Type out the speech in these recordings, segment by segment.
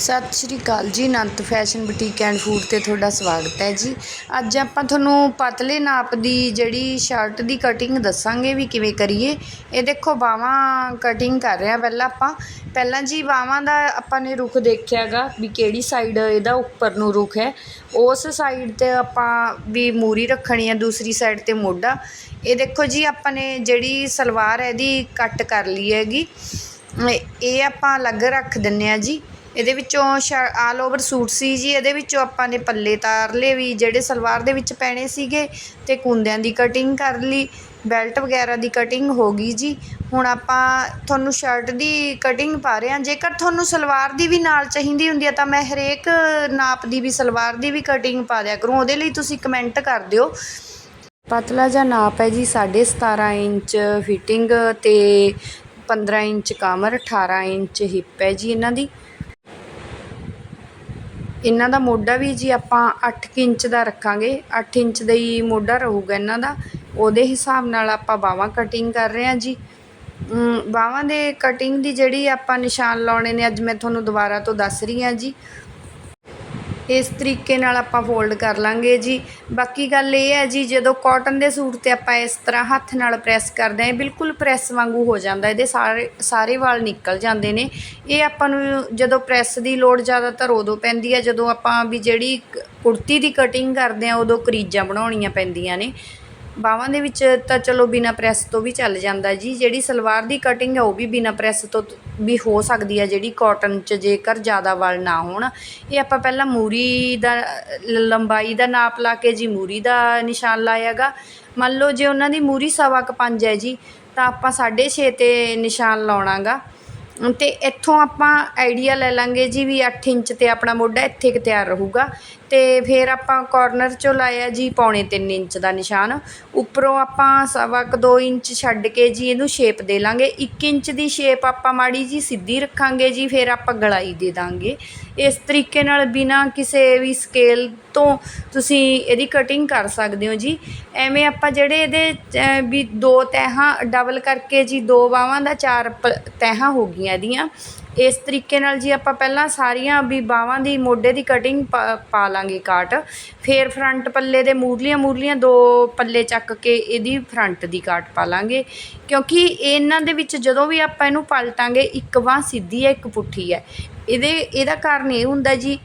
ਸਤਿ ਸ਼੍ਰੀ ਅਕਾਲ ਜੀ, Anant fashion boutique and food ਤੇ ਤੁਹਾਡਾ ਸਵਾਗਤ ਹੈ ਜੀ। ਅੱਜ ਆਪਾਂ ਤੁਹਾਨੂੰ ਪਤਲੇ ਨਾਪ ਦੀ ਜਿਹੜੀ ਸ਼ਰਟ ਦੀ ਕਟਿੰਗ ਦੱਸਾਂਗੇ ਵੀ ਕਿਵੇਂ ਕਰੀਏ। ਇਹ ਦੇਖੋ, ਬਾਹਾਂ ਕਟਿੰਗ ਕਰ ਰਹੇ ਆ ਪਹਿਲਾਂ ਆਪਾਂ। ਪਹਿਲਾਂ ਜੀ ਬਾਹਾਂ ਦਾ ਆਪਾਂ ਨੇ ਰੁਖ ਦੇਖਿਆਗਾ ਵੀ ਕਿਹੜੀ ਸਾਈਡ ਇਹਦਾ ਉੱਪਰ ਨੂੰ ਰੁਖ ਹੈ। ਉਸ ਸਾਈਡ ਤੇ ਆਪਾਂ ਵੀ ਮੂਰੀ ਰੱਖਣੀ ਆ ਦੂਸਰੀ ਸਾਈਡ ਤੇ ਮੋਢਾ। ਇਹ ਦੇਖੋ ਜੀ, ਆਪਾਂ ਨੇ ਜਿਹੜੀ ਸਲਵਾਰ ਹੈ ਇਹਦੀ ਕੱਟ ਕਰ ਲਈ ਹੈਗੀ। ਇਹ- ਇਹ ਆਪਾਂ ਅਲੱਗ ਰੱਖ ਦਿੰਨੇ ਆ ਜੀ। ਇਹਦੇ ਵਿੱਚੋਂ ਆਲ ਓਵਰ ਸੂਟ ਸੀ ਜੀ, ਇਹਦੇ ਵਿੱਚੋਂ ਆਪਾਂ ਨੇ ਪੱਲੇ ਤਾਰ ਲਏ ਵੀ, ਜਿਹੜੇ ਸਲਵਾਰ ਦੇ ਵਿੱਚ ਪੈਣੇ ਸੀਗੇ ਤੇ ਕੁੰਦਿਆਂ ਦੀ ਕਟਿੰਗ ਕਰ ਲਈ ਬੈਲਟ ਵਗੈਰਾ ਦੀ ਕਟਿੰਗ ਹੋ ਗਈ ਜੀ। ਹੁਣ ਆਪਾਂ ਤੁਹਾਨੂੰ ਸ਼ਰਟ ਦੀ ਕਟਿੰਗ ਪਾ ਰਹੇ ਹਾਂ, ਜੇਕਰ ਤੁਹਾਨੂੰ ਸਲਵਾਰ ਦੀ ਵੀ ਨਾਲ ਚਾਹੀਦੀ ਹੁੰਦੀ ਹੈ ਤਾਂ ਮੈਂ ਹਰੇਕ ਨਾਪ ਦੀ ਵੀ ਸਲਵਾਰ ਦੀ ਵੀ ਕਟਿੰਗ ਪਾ ਦਿਆ ਕਰੂੰ। ਉਹਦੇ ਲਈ ਤੁਸੀਂ ਕਮੈਂਟ ਕਰ ਦਿਓ। ਪਤਲਾ ਜਿਹਾ ਨਾਪ ਹੈ ਜੀ 17.5 ਇੰਚ ਫਿਟਿੰਗ ਤੇ 15 ਇੰਚ ਕਮਰ 18 ਇੰਚ ਹਿੱਪ ਹੈ ਜੀ ਇਹਨਾਂ ਦੀ। ਇਹਨਾਂ ਦਾ ਮੋਢਾ ਵੀ ਜੀ ਆਪਾਂ 8 ਇੰਚ ਦਾ ਰੱਖਾਂਗੇ 8 ਇੰਚ ਦਾ ਹੀ ਮੋਢਾ ਰਹੂਗਾ ਇਹਨਾਂ ਦਾ। ਉਹਦੇ ਹਿਸਾਬ ਨਾਲ ਆਪਾਂ ਬਾਹਾਂ ਕਟਿੰਗ ਕਰ ਰਹੇ ਹਾਂ ਜੀ। ਬਾਹਾਂ ਦੇ ਕਟਿੰਗ ਦੀ ਜਿਹੜੀ ਆਪਾਂ ਨਿਸ਼ਾਨ ਲਾਉਣੇ ਨੇ, ਅੱਜ ਮੈਂ ਤੁਹਾਨੂੰ ਦੁਬਾਰਾ ਤੋਂ ਦੱਸ ਰਹੀ ਹਾਂ ਜੀ। ਇਸ ਤਰੀਕੇ ਨਾਲ ਆਪਾਂ ਫੋਲਡ ਕਰ ਲਾਂਗੇ ਜੀ। ਬਾਕੀ ਗੱਲ ਇਹ ਹੈ ਜੀ, ਜਦੋਂ ਕਾਟਨ ਦੇ ਸੂਟ ਤੇ ਆਪਾਂ ਇਸ ਤਰ੍ਹਾਂ ਹੱਥ ਨਾਲ ਪ੍ਰੈਸ ਕਰਦੇ ਹਾਂ ਬਿਲਕੁਲ ਪ੍ਰੈਸ ਵਾਂਗੂ ਹੋ ਜਾਂਦਾ, ਇਹਦੇ ਸਾਰੇ ਸਾਰੇ ਵਾਲ ਨਿਕਲ ਜਾਂਦੇ ਨੇ। ਇਹ ਆਪਾਂ ਨੂੰ ਜਦੋਂ ਪ੍ਰੈਸ ਦੀ ਲੋੜ ਜ਼ਿਆਦਾਤਰ ਉਦੋਂ ਪੈਂਦੀ ਹੈ, ਜਦੋਂ ਆਪਾਂ ਵੀ ਜਿਹੜੀ ਕੁੜਤੀ ਦੀ ਕਟਿੰਗ ਕਰਦੇ ਹਾਂ, ਉਦੋਂ ਕਰੀਜ਼ਾਂ ਬਣਾਉਣੀਆਂ ਪੈਂਦੀਆਂ ਨੇ। ਬਾਹਾਂ ਦੇ ਵਿੱਚ ਤਾਂ ਚਲੋ ਬਿਨਾ ਪ੍ਰੈਸ ਤੋਂ ਵੀ ਚੱਲ ਜਾਂਦਾ ਜੀ, ਜਿਹੜੀ ਸਲਵਾਰ ਦੀ ਕਟਿੰਗ ਹੈ, ਉਹ ਵੀ ਬਿਨਾ ਪ੍ਰੈਸ ਤੋਂ ਵੀ ਹੋ ਸਕਦੀ ਹੈ ਜਿਹੜੀ ਕੋਟਨ 'ਚ ਜੇਕਰ ਜ਼ਿਆਦਾ ਵਲ ਨਾ ਹੋਣ। ਇਹ ਆਪਾਂ ਪਹਿਲਾਂ ਮੂਰੀ ਦਾ ਲ- ਲੰਬਾਈ ਦਾ ਨਾਪ ਲਾ ਕੇ ਜੀ ਮੂਰੀ ਦਾ ਨਿਸ਼ਾਨ ਲਾਇਆ ਗਾ ਮੰਨ ਲਓ ਜੇ ਉਹਨਾਂ ਦੀ ਮੂਰੀ ਸਵਾ ਕੁ ਪੰਜ ਹੈ ਜੀ, ਤਾਂ ਆਪਾਂ 6.5 ਤੇ ਨਿਸ਼ਾਨ ਲਾਉਣਾ ਗਾ ਅਤੇ ਇੱਥੋਂ ਆਪਾਂ ਆਈਡੀਆ ਲੈ ਲਾਂਗੇ ਜੀ ਵੀ ਅੱਠ ਇੰਚ ਤੇ ਆਪਣਾ ਮੋਢਾ ਇੱਥੇ ਕੁ ਤਿਆਰ ਰਹੂਗਾ। ਅਤੇ ਫਿਰ ਆਪਾਂ ਕੋਰਨਰ ਚੋਂ ਲਾਇਆ ਜੀ ਪੌਣੇ ਤਿੰਨ ਇੰਚ ਦਾ ਨਿਸ਼ਾਨ। ਉੱਪਰੋਂ ਆਪਾਂ ਸਵਾ ਕੁ ਦੋ ਇੰਚ ਛੱਡ ਕੇ ਜੀ ਇਹਨੂੰ ਸ਼ੇਪ ਦੇ ਲਾਂਗੇ। ਇੱਕ ਇੰਚ ਦੀ ਸ਼ੇਪ ਆਪਾਂ ਮਾੜੀ ਜੀ ਸਿੱਧੀ ਰੱਖਾਂਗੇ ਜੀ, ਫਿਰ ਆਪਾਂ ਗਲਾਈ ਦੇ ਦਾਂਗੇ। ਇਸ ਤਰੀਕੇ ਨਾਲ ਬਿਨਾਂ ਕਿਸੇ ਵੀ ਸਕੇਲ ਤੋਂ ਤੁਸੀਂ ਇਹਦੀ ਕਟਿੰਗ ਕਰ ਸਕਦੇ ਹੋ ਜੀ। ਐਵੇਂ ਆਪਾਂ ਜਿਹੜੇ ਇਹਦੇ ਵੀ ਦੋ ਤਹਿਾਂ ਡਬਲ ਕਰਕੇ ਜੀ, ਦੋ ਬਾਹਾਂ ਦਾ ਚਾਰ ਪ- ਤਹਿਾਂ ਹੋ ਗਈਆਂ ਇਹਦੀਆਂ। ਇਸ ਤਰੀਕੇ ਨਾਲ ਜੀ ਆਪਾਂ ਪਹਿਲਾਂ ਸਾਰੀਆਂ ਵੀ ਬਾਹਾਂ ਦੀ ਮੋਢੇ ਦੀ ਕਟਿੰਗ ਪਾ ਪਾ ਲਾਂਗੇ ਕਾਟ। ਫਿਰ ਫਰੰਟ ਪੱਲੇ ਦੇ ਮੂਰਲੀਆਂ ਮੂਰਲੀਆਂ ਦੋ ਪੱਲੇ ਚੱਕ ਕੇ ਇਹਦੀ ਫਰੰਟ ਦੀ ਕਾਟ ਪਾ ਲਾਂਗੇ। ਕਿਉਂਕਿ ਇਹਨਾਂ ਦੇ ਵਿੱਚ ਜਦੋਂ ਵੀ ਆਪਾਂ ਇਹਨੂੰ ਪਲਟਾਂਗੇ, ਇੱਕ ਬਾਂਹ ਸਿੱਧੀ ਹੈ, ਇੱਕ ਪੁੱਠੀ ਹੈ। ਇਹਦੇ, ਇਹਦਾ ਕਾਰਨ ਇਹ ਹੁੰਦਾ ਜੀ,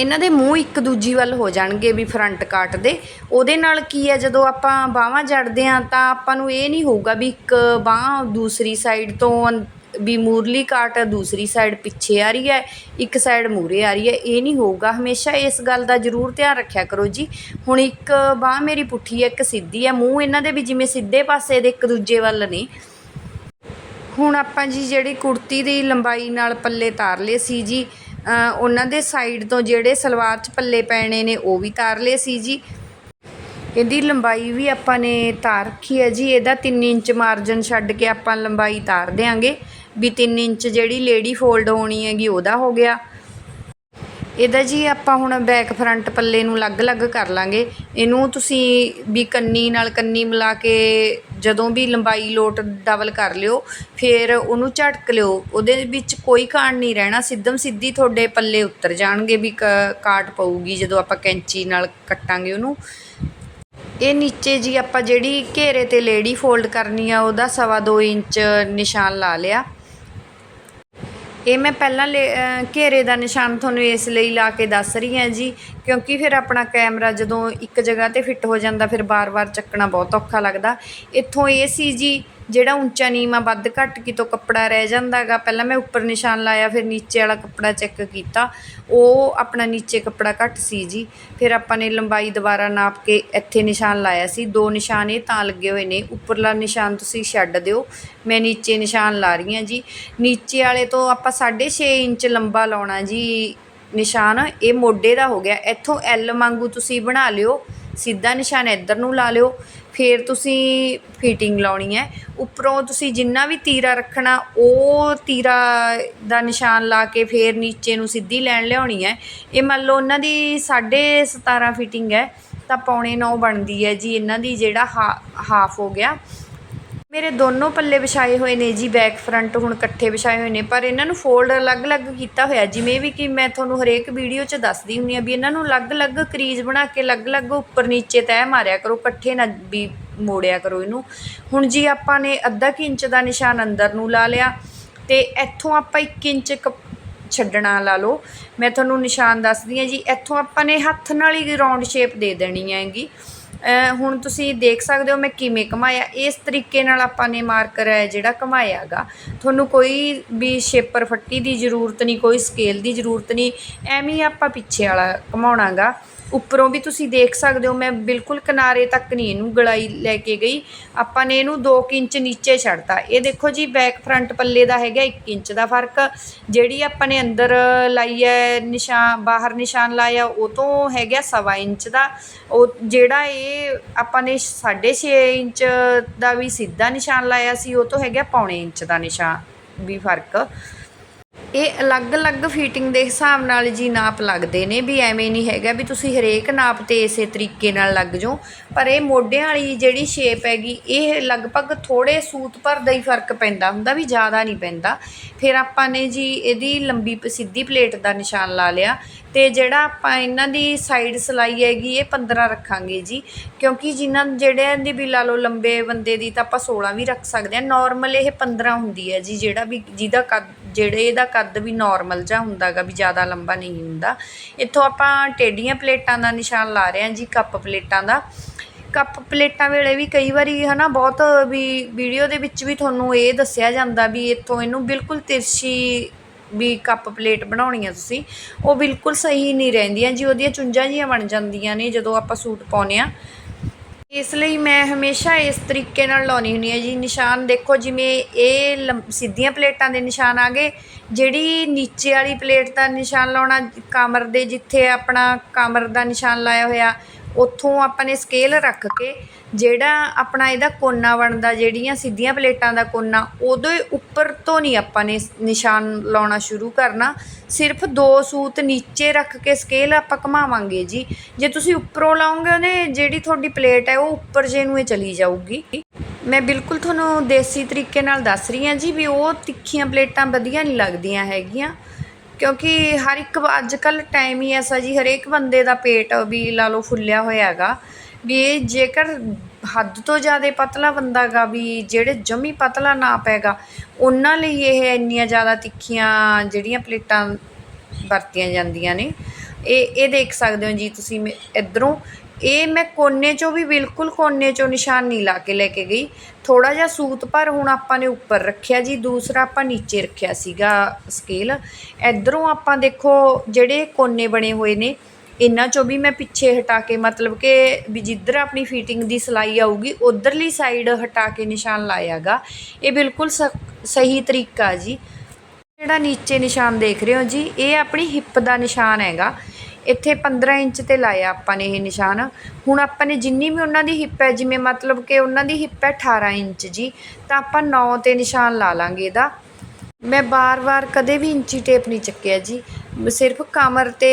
ਇਹਨਾਂ ਦੇ ਮੂੰਹ ਇੱਕ ਦੂਜੀ ਵੱਲ ਹੋ ਜਾਣਗੇ ਵੀ ਫਰੰਟ ਕਾਟ ਦੇ। ਉਹਦੇ ਨਾਲ ਕੀ ਹੈ, ਜਦੋਂ ਆਪਾਂ ਬਾਹਾਂ ਜੜਦੇ ਹਾਂ ਤਾਂ ਆਪਾਂ ਨੂੰ ਇਹ ਨਹੀਂ ਹੋਊਗਾ ਵੀ ਇੱਕ ਬਾਹ ਦੂਸਰੀ ਸਾਈਡ ਤੋਂ ਅੰ- ਵੀ ਮੂਰਲੀ ਕਾਟ ਦੂਸਰੀ ਸਾਈਡ ਪਿੱਛੇ ਆ ਰਹੀ ਹੈ, ਇੱਕ ਸਾਈਡ ਮੂਰੇ ਆ ਰਹੀ ਹੈ, ਇਹ ਨਹੀਂ ਹੋਊਗਾ। ਹਮੇਸ਼ਾ ਇਸ ਗੱਲ ਦਾ ਜ਼ਰੂਰ ਧਿਆਨ ਰੱਖਿਆ ਕਰੋ ਜੀ। ਹੁਣ ਇੱਕ ਬਾਹ ਮੇਰੀ ਪੁੱਠੀ ਹੈ, ਇੱਕ ਸਿੱਧੀ ਹੈ, ਮੂੰਹ ਇਹਨਾਂ ਦੇ ਵੀ ਜਿਵੇਂ ਸਿੱਧੇ ਪਾਸੇ ਦੇ ਇੱਕ ਦੂਜੇ ਵੱਲ ਨੇ। ਹੁਣ ਆਪਾਂ ਜੀ ਜਿਹੜੀ ਕੁੜਤੀ ਦੀ ਲੰਬਾਈ ਨਾਲ ਪੱਲੇ ਤਾਰ ਲਏ ਸੀ ਜੀ ਉਹਨਾਂ ਦੇ ਸਾਈਡ ਤੋਂ ਜਿਹੜੇ ਸਲਵਾਰ 'ਚ ਪੱਲੇ ਪੈਣੇ ਨੇ, ਉਹ ਵੀ ਤਾਰ ਲਏ ਸੀ ਜੀ। ਇਹਦੀ ਲੰਬਾਈ ਵੀ ਆਪਾਂ ਨੇ ਤਾਰ ਰੱਖੀ ਹੈ ਜੀ, ਇਹਦਾ 3 ਇੰਚ ਮਾਰਜਨ ਛੱਡ ਕੇ ਆਪਾਂ ਲੰਬਾਈ ਤਾਰ ਦਿਆਂਗੇ। ਵੀ 3 ਇੰਚ ਜਿਹੜੀ ਲੇਡੀ ਫੋਲਡ ਹੋਣੀ ਹੈਗੀ ਉਹਦਾ ਹੋ ਗਿਆ। ਇਹਦਾ ਜੀ ਆਪਾਂ ਹੁਣ ਬੈਕ ਫਰੰਟ ਪੱਲੇ ਨੂੰ ਅਲੱਗ-ਅਲੱਗ ਕਰ ਲਾਂਗੇ। ਇਹਨੂੰ ਤੁਸੀਂ ਵੀ ਕੰਨੀ ਨਾਲ ਕੰਨੀ ਮਿਲਾ ਕੇ ਜਦੋਂ ਵੀ ਲੰਬਾਈ ਲੋਟ ਡਬਲ ਕਰ ਲਿਓ, ਫਿਰ ਉਹਨੂੰ ਝਟਕ ਲਿਓ। ਉਹਦੇ ਵਿੱਚ ਕੋਈ ਕਾਣ ਨਹੀਂ ਰਹਿਣਾ, ਸਿੱਧਮ ਸਿੱਧੀ ਤੁਹਾਡੇ ਪੱਲੇ ਉਤਰ ਜਾਣਗੇ ਵੀ ਕ- ਕਾਟ ਪਊਗੀ ਜਦੋਂ ਆਪਾਂ ਕੈਂਚੀ ਨਾਲ ਕੱਟਾਂਗੇ ਉਹਨੂੰ। ਇਹ ਨੀਚੇ ਜੀ ਆਪਾਂ ਜਿਹੜੀ ਘੇਰੇ ਤੇ ਲੇਡੀ ਫੋਲਡ ਕਰਨੀ ਆ, ਉਹਦਾ ਸਵਾ ਦੋ ਇੰਚ ਨਿਸ਼ਾਨ ਲਾ ਲਿਆ। ਇਹ ਮੈਂ ਪਹਿਲਾਂ ਲੇ- ਘੇਰੇ ਦਾ ਨਿਸ਼ਾਨ ਤੁਹਾਨੂੰ ਇਸ ਲਈ ਲਾ ਕੇ ਦੱਸ ਰਹੀ ਹਾਂ ਜੀ, ਕਿਉਂਕਿ ਫਿਰ ਆਪਣਾ ਕੈਮਰਾ ਜਦੋਂ ਇੱਕ ਜਗ੍ਹਾ ਤੇ ਫਿੱਟ ਹੋ ਜਾਂਦਾ, ਫਿਰ ਬਾਰ-ਬਾਰ ਚੱਕਣਾ ਬਹੁਤ ਔਖਾ ਲੱਗਦਾ। ਇੱਥੋਂ ਇਹ ਸੀ ਜੀ ਜਿਹੜਾ ਉੱਚਾ ਨੀਵਾਂ ਵੱਧ ਘੱਟ ਕਿਤੋਂ ਕੱਪੜਾ ਰਹਿ ਜਾਂਦਾ ਜਾਂਦਾਗਾ। ਪਹਿਲਾਂ ਮੈਂ ਉੱਪਰ ਨਿਸ਼ਾਨ ਲਾਇਆ, ਫਿਰ ਨੀਚੇ ਵਾਲਾ ਕੱਪੜਾ ਚੈੱਕ ਕੀਤਾ। ਉਹ ਆਪਣਾ ਨੀਚੇ ਕੱਪੜਾ ਘੱਟ ਸੀ ਜੀ। ਫਿਰ ਆਪਾਂ ਨੇ ਲੰਬਾਈ ਦੁਬਾਰਾ ਨਾਪ ਕੇ ਇੱਥੇ ਨਿਸ਼ਾਨ ਲਾਇਆ ਸੀ। ਦੋ ਨਿਸ਼ਾਨ ਇਹ ਤਾਂ ਲੱਗੇ ਹੋਏ ਨੇ। ਉੱਪਰਲਾ ਨਿਸ਼ਾਨ ਤੁਸੀਂ ਛੱਡ ਦਿਓ। ਮੈਂ ਨੀਚੇ ਨਿਸ਼ਾਨ ਲਾ ਰਹੀ ਹਾਂ ਜੀ। ਨੀਚੇ ਵਾਲੇ ਤੋਂ ਆਪਾਂ 6.5 ਇੰਚ ਲੰਬਾ ਲਾਉਣਾ ਜੀ ਨਿਸ਼ਾਨ। ਇਹ ਮੋਢੇ ਦਾ ਹੋ ਗਿਆ। ਇੱਥੋਂ ਐਲ ਵਾਂਗੂ ਤੁਸੀਂ ਬਣਾ ਲਿਓ। ਸਿੱਧਾ ਨਿਸ਼ਾਨ ਇੱਧਰ ਨੂੰ ਲਾ ਲਿਓ। ਫਿਰ ਤੁਸੀਂ ਫਿਟਿੰਗ ਲਾਉਣੀ ਹੈ। ਉੱਪਰੋਂ ਤੁਸੀਂ ਜਿੰਨਾ ਵੀ ਤੀਰਾ ਰੱਖਣਾ, ਉਹ ਤੀਰਾ ਦਾ ਨਿਸ਼ਾਨ ਲਾ ਕੇ ਫਿਰ ਨੀਚੇ ਨੂੰ ਸਿੱਧੀ ਲੈਣ ਲਿਆਉਣੀ ਹੈ। ਇਹ ਮੰਨ ਲਓ ਉਹਨਾਂ ਦੀ 17.5 ਫਿਟਿੰਗ ਹੈ, ਤਾਂ ਪੌਣੇ ਨੌ ਬਣਦੀ ਹੈ ਜੀ, ਇਹਨਾਂ ਦੀ ਜਿਹੜਾ ਹਾ- ਹਾਫ ਹੋ ਗਿਆ। ਮੇਰੇ ਦੋਨੋਂ ਪੱਲੇ ਵਿਛਾਏ ਹੋਏ ਨੇ ਜੀ ਬੈਕ ਫਰੰਟ ਹੁਣ ਇਕੱਠੇ ਵਿਛਾਏ ਹੋਏ ਨੇ, ਪਰ ਇਹਨਾਂ ਨੂੰ ਫੋਲਡ ਅਲੱਗ-ਅਲੱਗ ਕੀਤਾ ਹੋਇਆ, ਜਿਵੇਂ ਵੀ ਕਿ ਮੈਂ ਤੁਹਾਨੂੰ ਹਰੇਕ ਵੀਡੀਓ 'ਚ ਦੱਸਦੀ ਹੁੰਦੀ ਆ ਵੀ ਇਹਨਾਂ ਨੂੰ ਅਲੱਗ-ਅਲੱਗ ਕਰੀਜ਼ ਬਣਾ ਕੇ ਅਲੱਗ-ਅਲੱਗ ਉੱਪਰ ਨੀਚੇ ਤੈਅ ਮਾਰਿਆ ਕਰੋ, ਇਕੱਠੇ ਨਾ ਵੀ ਮੋੜਿਆ ਕਰੋ ਇਹਨੂੰ। ਹੁਣ ਜੀ ਆਪਾਂ ਨੇ ਅੱਧਾ ਕੁ ਇੰਚ ਦਾ ਨਿਸ਼ਾਨ ਅੰਦਰ ਨੂੰ ਲਾ ਲਿਆ ਤੇ ਇੱਥੋਂ ਆਪਾਂ 1 ਇੰਚ ਕ ਛੱਡਣਾ ਲਾ ਲਓ। ਮੈਂ ਤੁਹਾਨੂੰ ਨਿਸ਼ਾਨ ਦੱਸਦੀ ਹਾਂ ਜੀ, ਇੱਥੋਂ ਆਪਾਂ ਨੇ ਹੱਥ ਨਾਲ ਹੀ ਰਾਉਂਡ ਸ਼ੇਪ ਦੇ ਦੇਣੀ ਹੈਗੀ। ਹੁਣ ਤੁਸੀਂ ਦੇਖ ਸਕਦੇ ਹੋ ਮੈਂ ਕਿਵੇਂ ਘਮਾਇਆ ਇਸ ਤਰੀਕੇ ਨਾਲ ਆਪਾਂ ਨੇ ਮਾਰਕਰ ਹੈ ਜਿਹੜਾ ਘਮਾਇਆਗਾ ਤੁਹਾਨੂੰ ਕੋਈ ਵੀ ਸ਼ੇਪਰ ਫੱਟੀ ਦੀ ਜ਼ਰੂਰਤ ਨਹੀਂ, ਕੋਈ ਸਕੇਲ ਦੀ ਜ਼ਰੂਰਤ ਨਹੀਂ। ਐਵੇਂ ਹੀ ਆਪਾਂ ਪਿੱਛੇ ਵਾਲਾ ਘਮਾਉਣਾਗਾ ਉੱਪਰੋਂ ਵੀ ਤੁਸੀਂ ਦੇਖ ਸਕਦੇ ਹੋ, ਮੈਂ ਬਿਲਕੁਲ ਕਿਨਾਰੇ ਤੱਕ ਨਹੀਂ ਇਹਨੂੰ ਗਲਾਈ ਲੈ ਕੇ ਗਈ। ਆਪਾਂ ਨੇ ਇਹਨੂੰ 2 ਇੰਚ ਨੀਚੇ ਛੱਡਤਾ। ਇਹ ਦੇਖੋ ਜੀ ਬੈਕ ਫਰੰਟ ਪੱਲੇ ਦਾ ਹੈਗਾ 1 ਇੰਚ ਦਾ ਫ਼ਰਕ। ਜਿਹੜੀ ਆਪਾਂ ਨੇ ਅੰਦਰ ਲਾਈ ਹੈ ਨਿਸ਼ਾਨ, ਬਾਹਰ ਨਿਸ਼ਾਨ ਲਾਇਆ, ਉਹ ਤੋਂ ਹੈਗਾ ਸਵਾ ਇੰਚ ਦਾ। ਉਹ ਜਿਹੜਾ ਇਹ ਆਪਾਂ ਨੇ 6.5 ਇੰਚ ਦਾ ਵੀ ਸਿੱਧਾ ਨਿਸ਼ਾਨ ਲਾਇਆ ਸੀ, ਉਹ ਤੋਂ ਹੈਗਾ ਪੌਣੇ ਇੰਚ ਦਾ ਨਿਸ਼ਾਨ, ਵੀ ਫ਼ਰਕ। ਇਹ ਅਲੱਗ-ਅਲੱਗ ਫਿਟਿੰਗ ਦੇ ਹਿਸਾਬ ਨਾਲ ਜੀ ਨਾਪ ਲੱਗਦੇ ਨੇ ਵੀ ਐਵੇਂ ਨਹੀਂ ਹੈਗਾ ਵੀ ਤੁਸੀਂ ਹਰੇਕ ਨਾਪ ਤੇ ਇਸੇ ਤਰੀਕੇ ਨਾਲ ਲੱਗ ਜਾਓ। ਪਰ ਇਹ ਮੋਢਿਆਂ ਵਾਲੀ ਜਿਹੜੀ ਸ਼ੇਪ ਹੈਗੀ, ਇਹ ਲਗਭਗ ਥੋੜੇ ਸੂਤ ਭਰ ਦਾ ਹੀ ਫ਼ਰਕ ਪੈਂਦਾ ਹੁੰਦਾ ਵੀ ਜ਼ਿਆਦਾ ਨਹੀਂ ਪੈਂਦਾ। ਫਿਰ ਆਪਾਂ ਨੇ ਜੀ ਇਹਦੀ ਲੰਬੀ ਪ- ਸਿੱਧੀ ਪਲੇਟ ਦਾ ਨਿਸ਼ਾਨ ਲਾ ਲਿਆ ਤੇ ਜਿਹੜਾ ਆਪਾਂ ਇਹਨਾਂ ਦੀ ਸਾਈਡ ਸਲਾਈ ਹੈਗੀ, ਇਹ 15 ਰੱਖਾਂਗੇ ਜੀ। ਕਿਉਂਕਿ ਜਿਨ੍ਹਾਂ ਜਿਹੜਿਆਂ ਦੀ ਵੀ ਲਾ ਲਓ ਲੰਬੇ ਬੰਦੇ ਦੀ ਤਾਂ ਆਪਾਂ 16 ਵੀ ਰੱਖ ਸਕਦੇ ਹਾਂ। ਨਾਰਮਲ ਇਹ 15 ਹੁੰਦੀ ਹੈ ਜੀ, ਜਿਹੜਾ ਵੀ ਜਿਹਦਾ ਕੱਦ ਜਿਹੜੇ ਇਹਦਾ ਕੱਦ ਵੀ ਨਾਰਮਲ ਜਾਂ ਹੁੰਦਾਗਾ ਵੀ ਜ਼ਿਆਦਾ ਲੰਬਾ ਨਹੀਂ ਹੁੰਦਾ। ਇੱਥੋਂ ਆਪਾਂ ਟੇਡੀਆਂ ਪਲੇਟਾਂ ਦਾ ਨਿਸ਼ਾਨ ਲਾ ਰਹੇ ਹਾਂ ਜੀ, ਕੱਪ ਪਲੇਟਾਂ ਦਾ। ਕੱਪ ਪਲੇਟਾਂ ਵੇਲੇ ਵੀ ਕਈ ਵਾਰੀ ਹਨਾ ਬਹੁਤ ਵੀ ਵੀਡੀਓ ਦੇ ਵਿੱਚ ਵੀ ਤੁਹਾਨੂੰ ਇਹ ਦੱਸਿਆ ਜਾਂਦਾ ਵੀ ਇੱਥੋਂ ਇਹਨੂੰ ਬਿਲਕੁਲ ਤਿਰਛੀ ਵੀ ਕੱਪ ਪਲੇਟ ਬਣਾਉਣੀ ਆ ਤੁਸੀਂ। ਉਹ ਬਿਲਕੁਲ ਸਹੀ ਨਹੀਂ ਰਹਿੰਦੀਆਂ ਜੀ, ਉਹਦੀਆਂ ਚੁੰਝਾਂ ਜੀਆਂ ਬਣ ਜਾਂਦੀਆਂ ਨੇ ਜਦੋਂ ਆਪਾਂ ਸੂਟ ਪਾਉਂਦੇ ਆ ਇਸ ਲਈ ਮੈਂ ਹਮੇਸ਼ਾ ਇਸ ਤਰੀਕੇ ਨਾਲ ਲਾਉਣੀ ਹੁੰਦੀ ਹੈ ਜੀ, ਨਿਸ਼ਾਨ ਦੇਖੋ ਜਿਵੇਂ ਇਹ ਲੰਬ- ਸਿੱਧੀਆਂ ਪਲੇਟਾਂ ਦੇ ਨਿਸ਼ਾਨ ਆ ਗਏ, ਜਿਹੜੀ ਨੀਚੇ ਵਾਲੀ ਪਲੇਟ ਦਾ ਨਿਸ਼ਾਨ ਲਾਉਣਾ, ਕਮਰ ਦੇ ਜਿੱਥੇ ਆਪਣਾ ਕਮਰ ਦਾ ਨਿਸ਼ਾਨ ਲਾਇਆ ਹੋਇਆ ਉੱਥੋਂ ਆਪਾਂ ਨੇ ਸਕੇਲ ਰੱਖ ਕੇ ਜਿਹੜਾ ਆਪਣਾ ਇਹਦਾ ਕੋਨਾ ਬਣਦਾ, ਜਿਹੜੀਆਂ ਸਿੱਧੀਆਂ ਪਲੇਟਾਂ ਦਾ ਕੋਨਾ, ਉਹਦੇ ਉੱਪਰ ਤੋਂ ਨਹੀਂ ਆਪਾਂ ਨੇ ਨਿਸ਼ਾਨ ਲਾਉਣਾ ਸ਼ੁਰੂ ਕਰਨਾ। ਸਿਰਫ ਦੋ ਸੂਤ ਨੀਚੇ ਰੱਖ ਕੇ ਸਕੇਲ ਆਪਾਂ ਘਮਾਵਾਂਗੇ ਜੀ। ਜੇ ਤੁਸੀਂ ਉੱਪਰੋਂ ਲਾਓਗੇ ਉਹਨੇ, ਜਿਹੜੀ ਤੁਹਾਡੀ ਪਲੇਟ ਹੈ, ਉਹ ਉੱਪਰ ਜੇ ਨੂੰ ਇਹ ਚਲੀ ਜਾਊਗੀ। ਮੈਂ ਬਿਲਕੁਲ ਤੁਹਾਨੂੰ ਦੇਸੀ ਤਰੀਕੇ ਨਾਲ ਦੱਸ ਰਹੀ ਹਾਂ ਜੀ ਵੀ ਉਹ ਤਿੱਖੀਆਂ ਪਲੇਟਾਂ ਵਧੀਆ ਨਹੀਂ ਲੱਗਦੀਆਂ ਹੈਗੀਆਂ। ਕਿਉਂਕਿ ਹਰ ਇੱਕ ਅੱਜ ਕੱਲ੍ਹ ਟਾਈਮ ਹੀ ਐਸਾ ਜੀ, ਹਰੇਕ ਬੰਦੇ ਦਾ ਪੇਟ ਵੀ ਲਾ ਲਓ ਫੁੱਲਿਆ ਹੋਇਆ ਹੈਗਾ। ਵੀ ਇਹ ਜੇਕਰ ਹੱਦ ਤੋਂ ਜ਼ਿਆਦਾ ਪਤਲਾ ਬੰਦਾ ਗਾ, ਵੀ ਜਿਹੜੇ ਜਮੀ ਪਤਲਾ ਨਾ ਪੈਗਾ, ਉਹਨਾਂ ਲਈ ਇਹ ਇੰਨੀਆਂ ਜ਼ਿਆਦਾ ਤਿੱਖੀਆਂ ਜਿਹੜੀਆਂ ਪਲੇਟਾਂ ਵਰਤੀਆਂ ਜਾਂਦੀਆਂ ਨੇ। ਇਹ ਇਹ ਦੇਖ ਸਕਦੇ ਹੋ ਜੀ ਤੁਸੀਂ ਮੇ- ਇੱਧਰੋਂ ਇਹ ਮੈਂ ਕੋਨੇ 'ਚੋਂ ਵੀ ਬਿਲਕੁਲ ਕੋਨੇ 'ਚੋਂ ਨਿਸ਼ਾਨ ਨਹੀਂ ਲਾ ਕੇ ਲੈ ਕੇ ਗਈ। ਥੋੜ੍ਹਾ ਜਿਹਾ ਸੂਤ ਭਰ ਹੁਣ ਆਪਾਂ ਨੇ ਉੱਪਰ ਰੱਖਿਆ ਜੀ, ਦੂਸਰਾ ਆਪਾਂ ਨੀਚੇ ਰੱਖਿਆ ਸੀਗਾ ਸਕੇਲ ਇੱਧਰੋਂ ਆਪਾਂ ਦੇਖੋ ਜਿਹੜੇ ਕੋਨੇ ਬਣੇ ਹੋਏ ਨੇ, ਇਹਨਾਂ 'ਚੋਂ ਵੀ ਮੈਂ ਪਿੱਛੇ ਹਟਾ ਕੇ ਮਤਲਬ ਕਿ ਵੀ ਜਿੱਧਰ ਆਪਣੀ ਫਿਟਿੰਗ ਦੀ ਸਿਲਾਈ ਆਊਗੀ, ਉਧਰਲੀ ਸਾਈਡ ਹਟਾ ਕੇ ਨਿਸ਼ਾਨ ਲਾਇਆਗਾ। ਇਹ ਬਿਲਕੁਲ ਸ- ਸਹੀ ਤਰੀਕਾ ਜੀ। ਜਿਹੜਾ ਨੀਚੇ ਨਿਸ਼ਾਨ ਦੇਖ ਰਹੇ ਹੋ ਜੀ, ਇਹ ਆਪਣੀ ਹਿੱਪ ਦਾ ਨਿਸ਼ਾਨ ਹੈਗਾ। ਇੱਥੇ 15 ਇੰਚ ਤੇ ਲਾਇਆ ਆਪਾਂ ਨੇ ਇਹ ਨਿਸ਼ਾਨ। ਹੁਣ ਆਪਾਂ ਨੇ ਜਿੰਨੀ ਵੀ ਉਹਨਾਂ ਦੀ ਹਿੱਪ ਹੈ, ਜਿਵੇਂ ਮਤਲਬ ਕਿ ਉਹਨਾਂ ਦੀ ਹਿੱਪ ਹੈ 18 ਇੰਚ ਜੀ, ਤਾਂ ਆਪਾਂ 9 ਤੇ ਨਿਸ਼ਾਨ ਲਾ ਲਾਂਗੇ ਇਹਦਾ। ਮੈਂ ਬਾਰ-ਬਾਰ ਕਦੇ ਵੀ ਇੰਚੀ ਟੇਪ ਨਹੀਂ ਚੱਕਿਆ ਜੀ। ਸਿਰਫ ਕਮਰ ਤੇ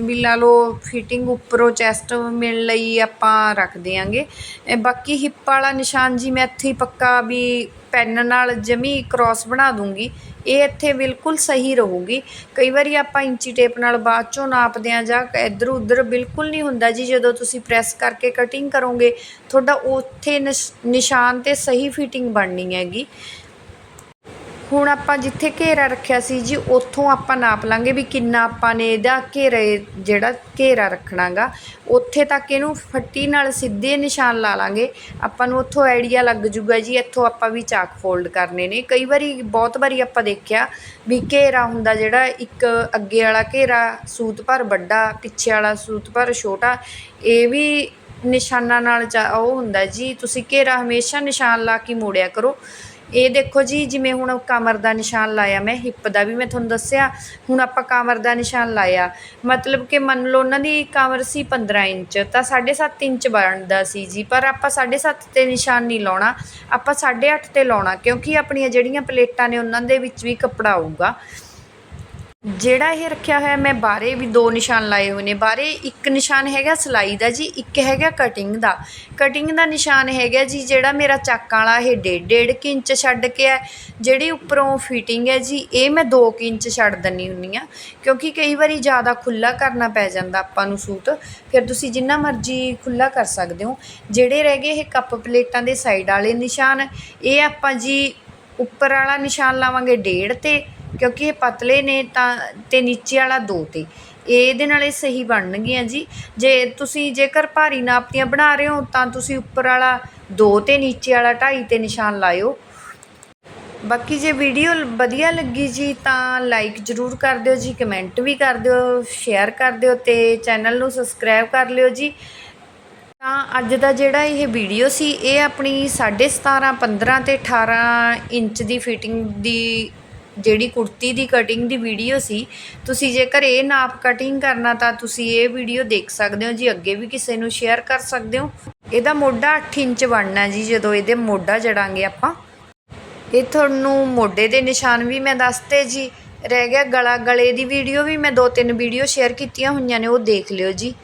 ਵੀ ਲਾ ਲਓ ਫਿਟਿੰਗ ਉੱਪਰੋਂ ਚੈਸਟ ਮਿਲਣ ਲਈ ਆਪਾਂ ਰੱਖ ਦਿਆਂਗੇ। ਬਾਕੀ ਹਿੱਪ ਵਾਲਾ ਨਿਸ਼ਾਨ ਜੀ ਮੈਂ ਇੱਥੇ ਹੀ ਪੱਕਾ ਵੀ ਪੈਨ ਨਾਲ ਜਮੀ ਕ੍ਰਾਸ ਬਣਾ ਦੂੰਗੀ। ਇਹ ਇੱਥੇ ਬਿਲਕੁਲ ਸਹੀ ਰਹੂਗੀ। ਕਈ ਵਾਰੀ ਆਪਾਂ ਇੰਚੀ ਟੇਪ ਨਾਲ ਬਾਅਦ ਚੋਂ ਨਾਪਦੇ ਆ ਜਾਂ ਇੱਧਰ ਉੱਧਰ ਬਿਲਕੁਲ ਨਹੀਂ ਹੁੰਦਾ ਜੀ। ਜਦੋਂ ਤੁਸੀਂ ਪ੍ਰੈਸ ਕਰਕੇ ਕਟਿੰਗ ਕਰੋਗੇ, ਤੁਹਾਡਾ ਉੱਥੇ ਨਿਸ਼- ਨਿਸ਼ਾਨ ਤੇ ਸਹੀ ਫਿਟਿੰਗ ਬਣਨੀ ਹੈਗੀ। ਹੁਣ ਆਪਾਂ ਜਿੱਥੇ ਘੇਰਾ ਰੱਖਿਆ ਸੀ ਜੀ, ਉੱਥੋਂ ਆਪਾਂ ਨਾਪ ਲਾਂਗੇ ਵੀ ਕਿੰਨਾ ਆਪਾਂ ਨੇ ਇਹਦਾ ਘੇਰੇ, ਜਿਹੜਾ ਘੇਰਾ ਰੱਖਣਾਗਾ, ਉੱਥੇ ਤੱਕ ਇਹਨੂੰ ਫੱਟੀ ਨਾਲ ਸਿੱਧੇ ਨਿਸ਼ਾਨ ਲਾ ਲਾਂਗੇ। ਆਪਾਂ ਨੂੰ ਉੱਥੋਂ ਆਈਡੀਆ ਲੱਗ ਜੂਗਾ ਜੀ, ਇੱਥੋਂ ਆਪਾਂ ਵੀ ਚਾਕ ਫੋਲਡ ਕਰਨੇ ਨੇ। ਕਈ ਵਾਰੀ, ਬਹੁਤ ਵਾਰੀ ਆਪਾਂ ਦੇਖਿਆ ਵੀ ਘੇਰਾ ਹੁੰਦਾ ਜਿਹੜਾ ਇੱਕ ਅੱਗੇ ਵਾਲਾ ਘੇਰਾ ਸੂਤ ਭਰ ਵੱਡਾ, ਪਿੱਛੇ ਵਾਲਾ ਸੂਤ ਭਰ ਛੋਟਾ, ਇਹ ਵੀ ਨਿਸ਼ਾਨਾਂ ਨਾਲ ਚਾ- ਉਹ ਹੁੰਦਾ ਜੀ। ਤੁਸੀਂ ਘੇਰਾ ਹਮੇਸ਼ਾ ਨਿਸ਼ਾਨ ਲਾ ਕੇ ਮੋੜਿਆ ਕਰੋ। ਇਹ ਦੇਖੋ ਜੀ, ਜਿਵੇਂ ਹੁਣ ਕਮਰ ਦਾ ਨਿਸ਼ਾਨ ਲਾਇਆ ਮੈਂ, ਹਿੱਪ ਦਾ ਵੀ ਮੈਂ ਤੁਹਾਨੂੰ ਦੱਸਿਆ, ਹੁਣ ਆਪਾਂ ਕਮਰ ਦਾ ਨਿਸ਼ਾਨ ਲਾਇਆ। ਮਤਲਬ ਕਿ ਮੰਨ ਲਓ ਉਹਨਾਂ ਦੀ ਕਮਰ ਸੀ 15 ਇੰਚ, ਤਾਂ 7.5 ਇੰਚ ਬਣਦਾ ਸੀ ਜੀ, ਪਰ ਆਪਾਂ 7.5 ਤੇ ਨਿਸ਼ਾਨ ਨਹੀਂ ਲਾਉਣਾ, ਆਪਾਂ 8.5 ਤੇ ਲਾਉਣਾ, ਕਿਉਂਕਿ ਆਪਣੀਆਂ ਜਿਹੜੀਆਂ ਪਲੇਟਾਂ ਨੇ ਉਹਨਾਂ ਦੇ ਵਿੱਚ ਵੀ ਕੱਪੜਾ ਆਊਗਾ। ਜਿਹੜਾ ਇਹ ਰੱਖਿਆ ਹੋਇਆ, ਮੈਂ ਬਾਰੇ ਵੀ ਦੋ ਨਿਸ਼ਾਨ ਲਾਏ ਹੋਏ ਨੇ। ਬਾਰੇ ਇੱਕ ਨਿਸ਼ਾਨ ਹੈਗਾ ਸਿਲਾਈ ਦਾ ਜੀ, ਇੱਕ ਹੈਗਾ ਕਟਿੰਗ ਦਾ। ਕਟਿੰਗ ਦਾ ਨਿਸ਼ਾਨ ਹੈਗਾ ਜੀ, ਜਿਹੜਾ ਮੇਰਾ ਚੱਕ ਵਾਲਾ ਇਹ ਡੇਢ ਡੇਢ ਕੁ ਇੰਚ ਛੱਡ ਕੇ ਹੈ। ਜਿਹੜੀ ਉੱਪਰੋਂ ਫਿਟਿੰਗ ਹੈ ਜੀ, ਇਹ ਮੈਂ 2 ਕੁ ਇੰਚ ਛੱਡ ਦਿੰਨੀ ਹੁੰਨੀ ਆ ਕਿਉਂਕਿ ਕਈ ਵਾਰੀ ਜ਼ਿਆਦਾ ਖੁੱਲਾ ਕਰਨਾ ਪੈ ਜਾਂਦਾ ਆਪਾਂ ਨੂੰ ਸੂਟ ਫਿਰ ਤੁਸੀਂ ਜਿੰਨਾ ਮਰਜ਼ੀ ਖੁੱਲਾ ਕਰ ਸਕਦੇ ਹੋ। ਜਿਹੜੇ ਰਹਿ ਗਏ ਇਹ ਕੱਪ ਪਲੇਟਾਂ ਦੇ ਸਾਈਡ ਵਾਲੇ ਨਿਸ਼ਾਨ। ਇਹ ਆਪਾਂ ਜੀ, ਉੱਪਰ ਵਾਲਾ ਨਿਸ਼ਾਨ ਲਾਵਾਂਗੇ ਡੇਢ ਤੇ ਕਿਉਂਕਿ ਇਹ ਪਤਲੇ ਨੇ ਤਾਂ ਅਤੇ ਨੀਚੇ ਵਾਲਾ ਦੋ ਤੇ। ਇਹਦੇ ਨਾਲ ਇਹ ਸਹੀ ਬਣਨਗੀਆਂ ਜੀ। ਜੇ ਤੁਸੀਂ ਜੇਕਰ ਭਾਰੀ ਨਾਪ ਦੀਆਂ ਬਣਾ ਰਹੇ ਹੋ, ਤਾਂ ਤੁਸੀਂ ਉੱਪਰ ਵਾਲਾ ਦੋ ਤੇ ਨੀਚੇ ਵਾਲਾ ਢਾਈ ਤੇ ਨਿਸ਼ਾਨ ਲਾਇਓ। ਬਾਕੀ ਜੇ ਵੀਡੀਓ ਵਧੀਆ ਲੱਗੀ ਜੀ, ਤਾਂ ਲਾਈਕ ਜ਼ਰੂਰ ਕਰ ਦਿਓ ਜੀ, ਕਮੈਂਟ ਵੀ ਕਰ ਦਿਓ, ਸ਼ੇਅਰ ਕਰ ਦਿਓ ਤੇ ਚੈਨਲ ਨੂੰ ਸਬਸਕ੍ਰਾਈਬ ਕਰ ਲਿਓ ਜੀ। ਤਾਂ ਅੱਜ ਦਾ ਜਿਹੜਾ ਇਹ ਵੀਡੀਓ ਸੀ, ਇਹ ਆਪਣੀ 17.5 15 ਤੇ 18 ਇੰਚ ਦੀ ਫਿਟਿੰਗ ਦੀ ਜਿਹੜੀ ਕੁੜਤੀ ਦੀ ਕਟਿੰਗ ਦੀ ਵੀਡੀਓ ਸੀ, ਤੁਸੀਂ ਜੇਕਰ ਇਹ ਨਾਪ ਕਟਿੰਗ ਕਰਨਾ ਤਾਂ ਤੁਸੀਂ ਇਹ ਵੀਡੀਓ ਦੇਖ ਸਕਦੇ ਹੋ, ਜੀ ਅੱਗੇ ਵੀ ਕਿਸੇ ਨੂੰ ਸ਼ੇਅਰ ਕਰ ਸਕਦੇ ਹੋ। ਇਹਦਾ ਮੋਢਾ 8 ਇੰਚ ਬਣਨਾ ਜੀ, ਜਦੋਂ ਇਹਦੇ ਮੋਢਾ ਜੜਾਂਗੇ ਆਪਾਂ। ਇਹ ਤੁਹਾਨੂੰ ਮੋਢੇ ਦੇ ਨਿਸ਼ਾਨ ਵੀ ਮੈਂ ਦੱਸਤੇ ਜੀ। ਰਹਿ ਗਿਆ ਗਲਾ, ਗਲੇ ਦੀ ਵੀਡੀਓ ਵੀ ਮੈਂ ਦੋ ਤਿੰਨ ਵੀਡੀਓ ਸ਼ੇਅਰ ਕੀਤੀਆਂ ਹੋਈਆਂ ਨੇ, ਉਹ ਦੇਖ ਲਿਓ ਜੀ।